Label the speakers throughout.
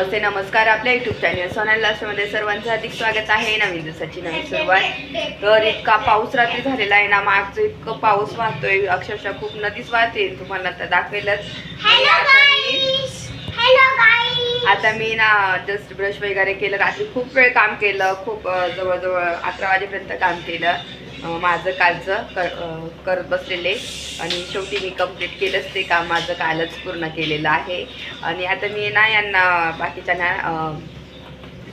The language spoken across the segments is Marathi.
Speaker 1: नमस्ते नमस्कार आपल्या युट्यूब चॅनल सोनाल लास्टमध्ये सर्वांचं हार्दिक स्वागत आहे. नवीन दिवसाची नवीन सुरुवात. तर इतका पाऊस रात्री झालेला आहे ना मागचं इतकं पाऊस वाहतोय. अक्षरशः खूप नदीच वाहते. तुम्हाला आता दाखवेलच. आता मी- ना जस्ट ब्रश वगैरे केलं. रात्री खूप वेळ काम केलं. खूप जवळजवळ अकरा वाजेपर्यंत काम केलं. माझं कालचं कर करत बसलेले. आणि शेवटी मी कंप्लीट केलंच ते काम माझं कालच पूर्ण केलेलं आहे. आणि आता मी ना यांना बाकीच्या ना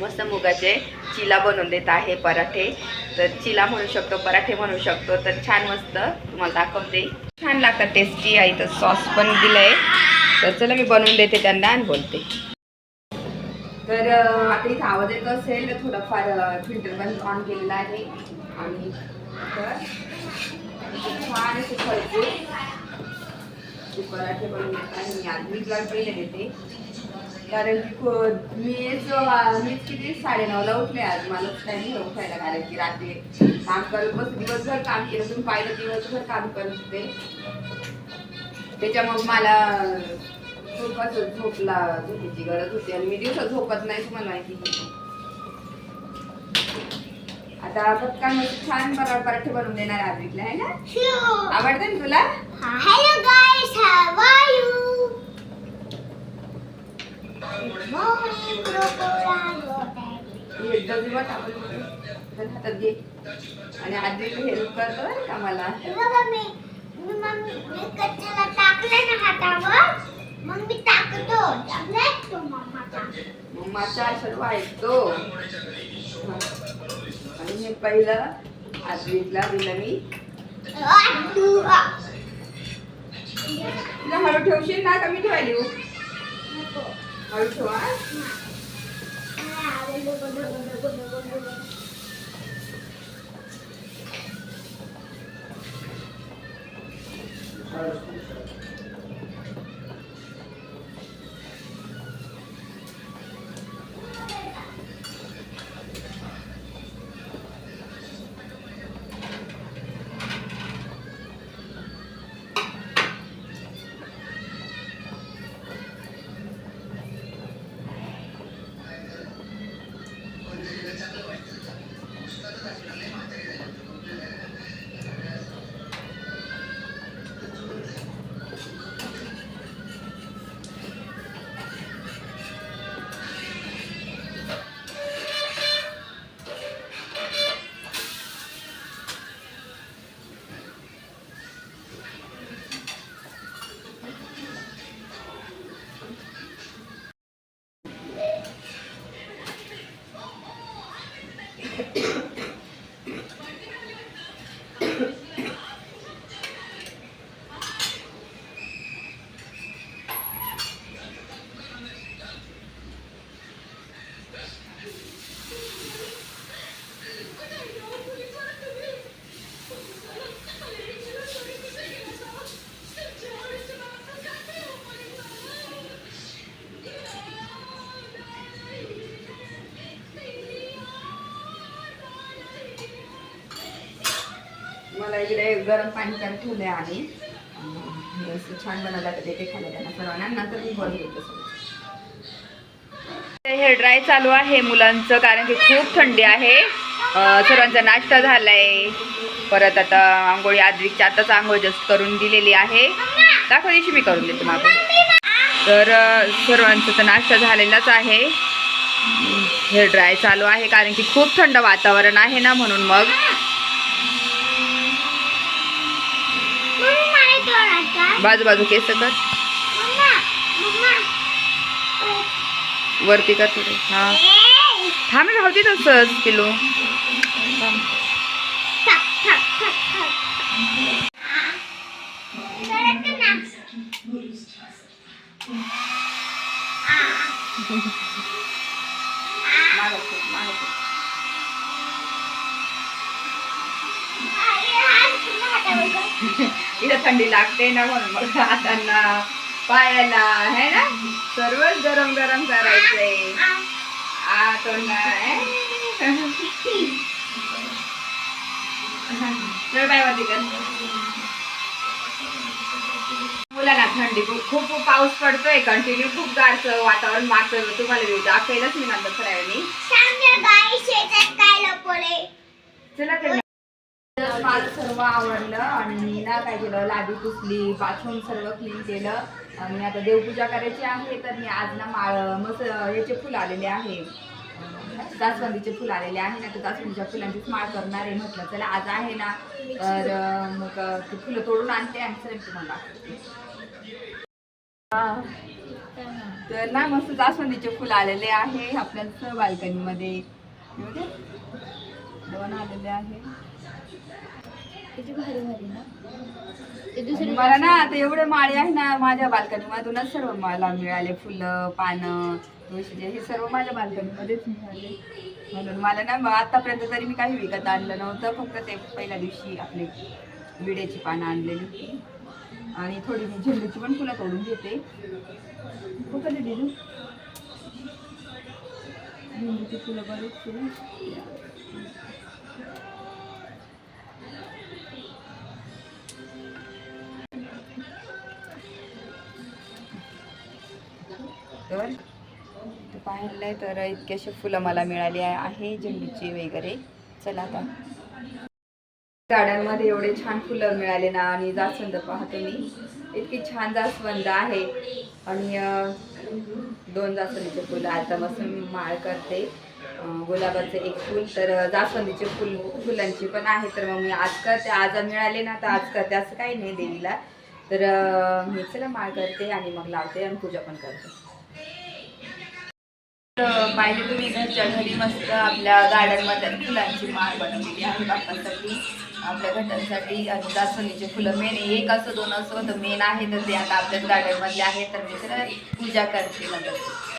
Speaker 1: मस्त मुगाचे चिला बनवून देत आहे पराठे. तर चिला म्हणू शकतो पराठे म्हणू शकतो. तर छान मस्त तुम्हाला दाखवते. छान लागतं टेस्टी आहे तर सॉस पण दिलंय. तर चला मी बनवून देते त्यांना आणि बोलते. तर आता इथं आवाज येत असेल तर थोडंफार फिल्टर पण ऑन केलेला आहे. आणि तर छान असे पराठे आज मी तुला पहिले देते कारण की मीच मीच किती साडेनऊला उठले आज. मला टाईम नाही उठायला कारण की रात्री काम करत बस दिवसभर काम केलं तुम्ही पाहिलं दिवसभर काम करत होते. त्याच्या मग मला झोपाच झोपला झोपेची गरज होती आणि मी दिवसात झोपत नाही तुम्हाला माहिती आता पटकन छान बरोबर पराठे बनवून देणार आद्विकला आहे ना? आवडते ना तुला?
Speaker 2: Hello guys how are you
Speaker 1: हातात घे. आणि हेल्प करतो का मला.
Speaker 2: बघा मी मी मग मी कच्च्याला टाकलं ना हातावर. मग मी टाकतो टाकलं तो मम्माचा?
Speaker 1: मग माझा सर्व ऐकतो. आणि हे पहिलं आद्विकला दिलं मी
Speaker 2: आडू
Speaker 1: तुला हळू ठेवशील ना कमी मी ठेवायली हो?
Speaker 2: नको.
Speaker 1: हळू ठेवा
Speaker 2: आ,
Speaker 1: गरम पाणी करून ठेवले आहे असं छान बनवलं तर ते खायला त्यांना सर्वांना. नंतर मी बनवून देते हेअर ड्राय चालू आहे मुलांचं कारण की खूप थंडी आहे. सर्वांचा नाश्ता झालाय. परत आता आंघोळी आद्विकची आताच आंघोळ जस्ट करून दिलेली आहे. दाखव दिवशी मी करून देते मागून. तर सर्वांचा तर नाश्ता झालेलाच आहे. हेअर ड्राय चालू आहे कारण की खूप थंड वातावरण आहे ना म्हणून मग
Speaker 2: मम्मी मला तोडायचा
Speaker 1: बाजू बाजू केस कर. वरती कर थोडे. हा. थांब राहू दे तसंच किलो.
Speaker 2: Thank
Speaker 1: you. थंडी लागते ना म्हणून मग हातांना पायाला है ना? सर्वच गरम गरम करायचंय
Speaker 2: आ.
Speaker 1: आ तोंडा चल बाय वरती कर बोला ना थंडी खूप खूप पाऊस पडतोय कंटिन्यू खूप गारचं वातावरण मागचं तुम्हाला व्ह्यू दाखवायलाच मी नंतर
Speaker 2: लपवले
Speaker 1: चला तर सर्व आवडलं आणि मी ना काय केलं लादी पुसली बाथरूम सर्व क्लीन केलं. आणि आता देवपूजा करायची आहे तर मी आज ना माळ मस याचे फुल आलेले आहे. जास्वंदीचे फुल आलेले आहे ना तर जास्वंदीच्या फुलांचीच माळ करणार आहे म्हटलं चला आज आहे ना. तर मग ते फुलं तोडून आणते आणि सर तुम्हाला तर ना मस्त जास्वंदीचे फुल आलेले आहे आपल्या बाल्कनीमध्ये. दोन आलेले आहे.
Speaker 2: किती भारी भारी ना.
Speaker 1: आणि मला ना आता एवढे माळे आहे ना माझ्या बाल्कनी मधूनच सर्व मला मिळाले फुलं पानं तुळशीचे हे सर्व माझ्या बाल्कनीमध्येच मिळाले. म्हणून मला ना मग आतापर्यंत तरी मी काही विकत आणलं नव्हतं. फक्त ते पहिल्या दिवशी आपले विड्याची पानं आणलेली होती. आणि थोडी मी झेंडूची पण फुलं तोडून घेते. दिलू झेंडूची फुलं बरेच तर पाहिलं पाहिलंय तर इतकी फुलं मला मिळाली आहे- झेंडूची वगैरे. चला आता. गार्डनमध्ये एवढे छान फुलं मिळाले ना आणि जास्वंद पाहतो मी. इतकी छान जास्वंद आहे. आणि दोन जास्वंदीचे फुलं आता बसून माळ करते. गुलाबाचं एक फुल तर जास्वंदीचे फुल फुलांची पण आहे. तर मग मी आज करते. आज मिळाले ना तर आज करते. असं काही नाही देवीला. तर मी चला माळ करते आणि मग लावते आणि पूजा पण करते. पाहिजे तुम्ही घरच्या घरी मस्त आपल्या गार्डनमध्ये फुलांची माळ बनवलेली आहे. बाप्पासाठी आपल्या घटांसाठी आणि जास्वंदीचे फुलं. मेन एक असं दोन असं तर मेन आहे तर ते आता आपल्याच गार्डनमधले आहे तर मी तर पूजा करते. मदत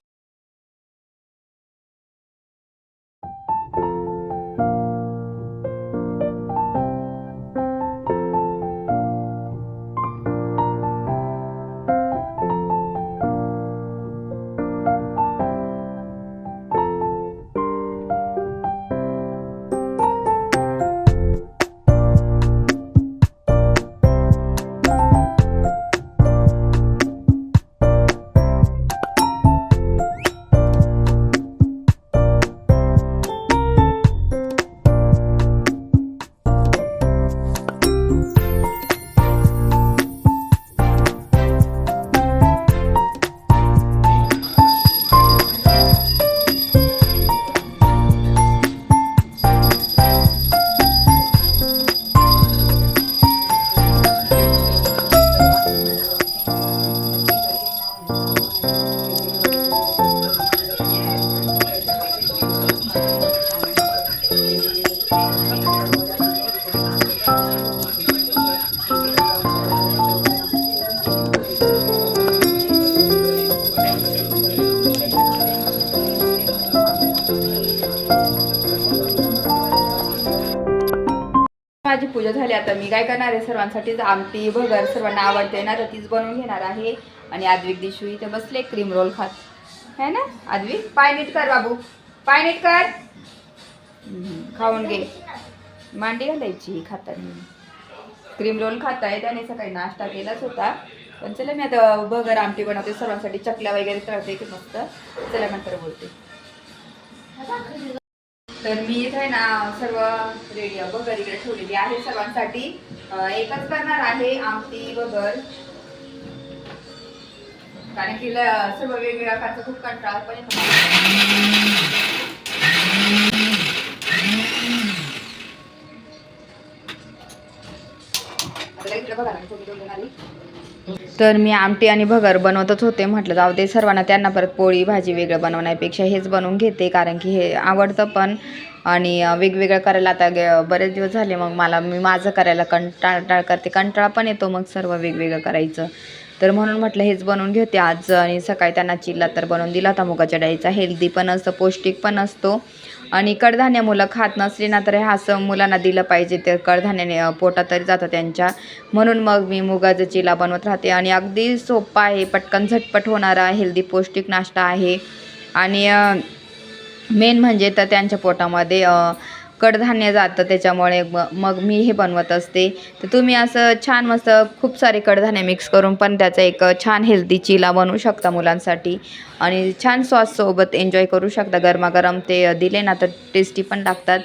Speaker 1: माझी पूजा झाली. आता मी काय करणार आहे? सर्वांसाठीच आमटी भगर सर्वांना आवडते ना तर तीच बनवून घेणार आहे. आणि आद्विक दिशू इथे बसले क्रीम रोल खात. है ना? आद्विक पाय नीट कर बाबू. पाय नीट कर. खाऊन घे. मांडी घालायची खाताना. क्रीम रोल खात आहे त्याने सकाळी नाश्ता केलाच होता. पण चला मी आता भगर आमटी बनवते. सर्वांसाठी चकल्या वगैरे तळते की मस्त. चला नंतर बोलते. तर मी इथे ना सर्व रेडी बगर इकडे ठेवलेली आहे सर्वांसाठी एकच करणार आहे आमटी बगर कारण की सर्व वेगवेगळ्या प्रकारचं खूप कंटाळ पण येतो इकडे बघा ना, थोडी दोन आली. तर मी आमटी आणि भगर बनवतच होते म्हटलं जाऊ दे सर्वांना त्यांना परत पोळी भाजी वेगळं बनवण्यापेक्षा हेच बनवून घेते कारण की हे आवडतं पण. आणि वेगवेगळं करायला आता गे- बरेच दिवस झाले मग मला मी माझं करायला कंटाळ टाळ करते कंटाळा पण येतो मग सर्व वेगवेगळं करायचं. तर म्हणून म्हटलं हेच बनवून घेते आज आणि सकाळी त्यांना चिल्ला तर बनवून दिला होता मुगाच्या डाळीचा हेल्दी पण असतं पौष्टिक पण असतो. आणि कडधान्य मुलं खात नसली ना तर हे असं मुलांना दिलं पाहिजे. तर कडधान्याने पोटात तरी जातं त्यांच्या. म्हणून मग मी मुगाचं चिला बनवत राहते. आणि अगदी सोपा आहे. पटकन झटपट होणारा हेल्दी पौष्टिक नाश्ता आहे. आणि मेन म्हणजे तर त्यांच्या पोटामध्ये कडधान्य जातं त्याच्यामुळे म- मग मी हे बनवत असते. तर तुम्ही असं छान मस्त खूप सारे कडधान्य मिक्स करून पण त्याचा एक छान हेल्दी चिला बनवू शकता मुलांसाठी. आणि छान सॉससोबत एन्जॉय करू शकता. गरमागरम ते दिले ना तर टेस्टी पण लागतात.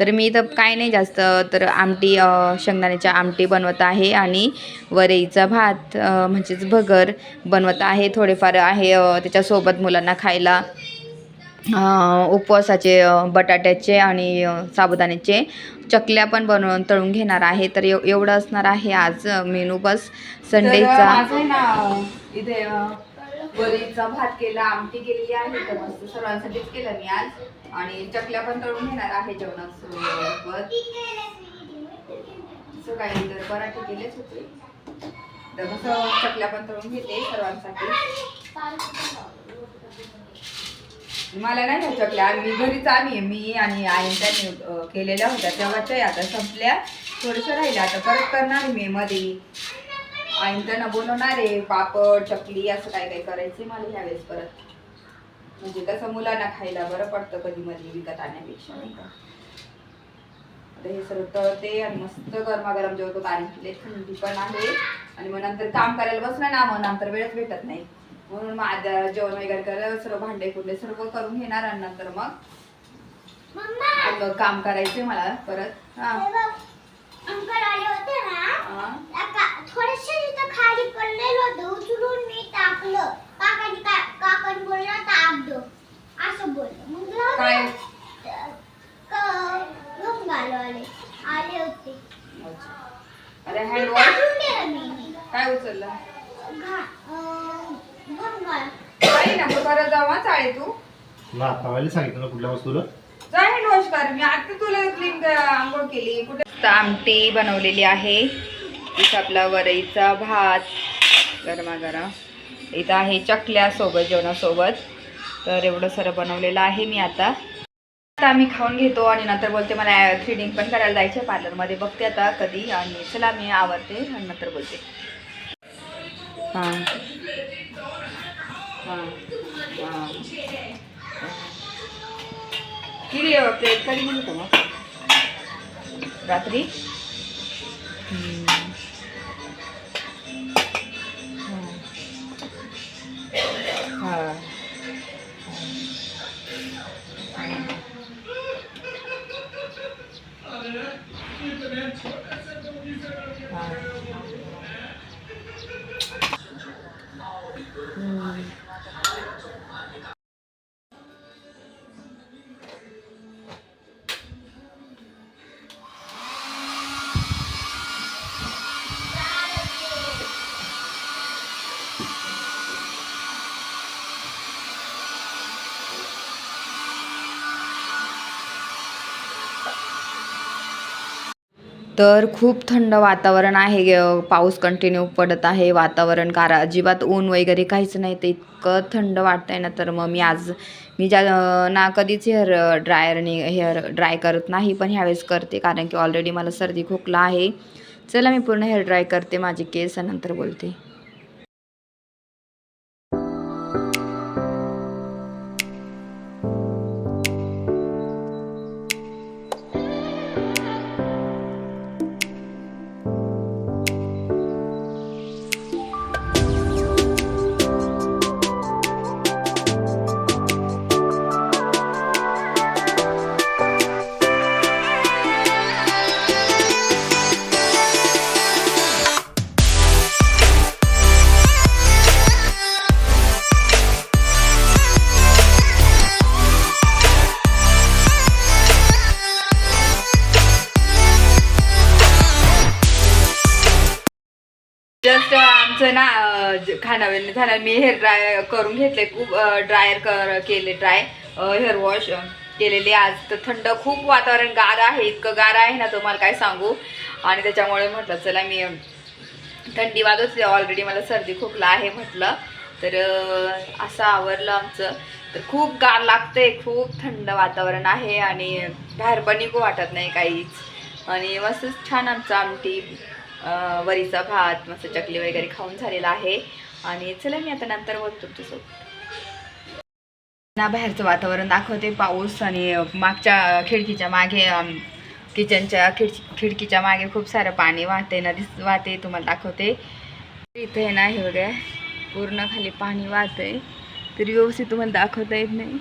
Speaker 1: तर मी इथं काय नाही जास्त तर आमटी शेंगदाण्याच्या आमटी बनवत आहे आणि वरईचा भात म्हणजेच भगर बनवत आहे. थोडेफार आहे त्याच्यासोबत मुलांना खायला. उपवासाचे बटाट्याचे आणि साबुदाण्याचे चकल्या पण बनवून तळून घेणार आहे. तर एव एवढं असणार आहे आज मेनू बस. संडेचा ना इथे वरीचा भात केला आमटी केलेली आहे. तर मस्त सर्वांसाठीच केलं मी आज. आणि चकल्या पण तळून घेणार आहे जेवणासोबत. सकाळी तर पराठे केलेच होते. तर कसं चकल्या पण तळून घेते सर्वांसाठी. मला नाही घ्या चकल्या मी घरीच आम्ही मी आणि आईन त्यांनी केलेल्या होत्या. तेव्हाच्या आता संपल्या. थोडंसं राहिलं. आता परत करणार आहे मी मध्ये आईन त्यांना बोलवणार आहे पापड चकली असं काय काय करायचे मला ह्यावेळेस परत. म्हणजे कसं मुलांना खायला बरं पडतं कधी मध्ये विकत आणण्यापेक्षा नाही का? आता हे सर्व तळते आणि मस्त गरमागरम जेवतो. कारण की थंडी पण आहे. आणि मग नंतर काम करायला बसलं ना मग नंतर वेळच भेटत नाही. म्हणून मग आद्या जेवण वगैरे करायला सर्व भांडे कुंडे सर्व करून घेणार आणि नंतर मग काम करायचे मला परत. हा.
Speaker 2: अंकल आले होते ना. का- थोडेसे तिथं खाली पडलेलं होतं उचलून मी टाकलं. काकाने का काकाने बोलला टाक दो. असं बोललं. मग.
Speaker 1: काय?
Speaker 2: क- घेऊन आलो आले. आले होते.
Speaker 1: अच्छा. अरे हँड वॉश काय उचललं?
Speaker 2: घा अं, घेऊन आलो.
Speaker 1: काही ना मग परत जाऊ चाळे तू.
Speaker 3: ना खावायला सांगितलं ना कुठल्या वस्तूला?
Speaker 1: जा हँड वॉश कर मी आता तुला क्लीन आंघोळ केली. कुठे? आमटी बनवलेली आहे. इथं आपला वरईचा भात. गरमागरम इथं आहे चकल्या सोबत जेवणासोबत. तर एवढं सारं बनवलेलं आहे मी आता. आता मी खाऊन घेतो आणि नंतर बोलते मला थ्रेडिंग पण करायला जायचं पार्लरमध्ये बघते आता कधी आणि चला मी आवडते आणि नंतर बोलते. हां. हां. हां. किती प्लेट कधी म्हणतो मग रात्री? तर खूप थंड वातावरण आहे. पाऊस कंटिन्यू पडत आहे. वातावरण कार अजिबात ऊन वगैरे काहीच नाही. ते इतकं थंड वाटतंय ना तर मग मी आज मी ज्या ना कधीच हेअर ड्रायरने हेअर ड्राय करत नाही पण ह्यावेळेस करते कारण की ऑलरेडी मला सर्दी खोकला आहे. चला मी पूर्ण हेअर ड्राय करते माझे केस नंतर बोलते. अं, ज- झाला मी हेअर ड्राय करून घेतले खूप ड्रायर कर केले ड्राय हेअर वॉश केलेले आज. तर थंड खूप वातावरण गार आहे. इतकं गार आहे ना तुम्हाला काय सांगू? आणि त्याच्यामुळे म्हटलं चला मी थंडी वाजत ऑलरेडी मला सर्दी खोकला आहे म्हटलं. तर असं आवरलं आमचं. तर खूप गार लागतंय. खूप थंड वातावरण आहे आणि बाहेर पण निघू वाटत नाही काहीच. आणि मस्त छान आमचं आमटी वरीचा भात मस्त चकली वगैरे खाऊन झालेला आहे. आणि चला मी आता नंतर बोलतो तुमच्यासोबत. ना बाहेरचं वातावरण दाखवते पाऊस आणि मागच्या खिडकीच्या मागे किचनच्या खिडकी खिडकीच्या मागे खूप सारं पाणी वाहते ना दिस वाहते तुम्हाला दाखवते. इथे आहे ना हे बघा पूर्ण खाली पाणी वाहतंय तरी व्यवस्थित तुम्हाला दाखवता येत नाही.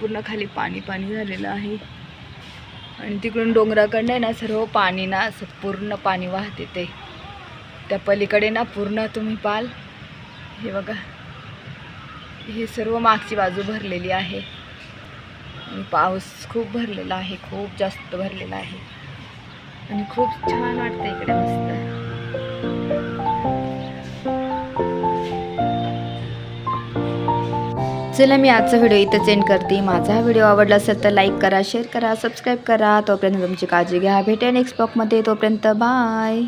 Speaker 1: पूर्ण खाली पाणी पाणी झालेलं आहे. आणि तिकडून डोंगराकडनं आहे ना सर्व पाणी ना असं पूर्ण पाणी वाहते ते. त्या पलीकडे ना पूर्ण तुम्ही पाल. हे बघा. हे सर्व मागची बाजू भरलेली आहे. पाऊस खूप भरलेला आहे खूप जास्त भरलेला आहे. आणि खूप छान वाटतं इकडे मस्त. चला मी आजचा व्हिडिओ इथं एंड करते. माझा व्हिडिओ आवडला असेल तर लाईक करा शेअर करा सबस्क्राईब करा. तोपर्यंत तुमची काळजी घ्या. भेटे नेक्स्ट ब्लॉगमध्ये तोपर्यंत बाय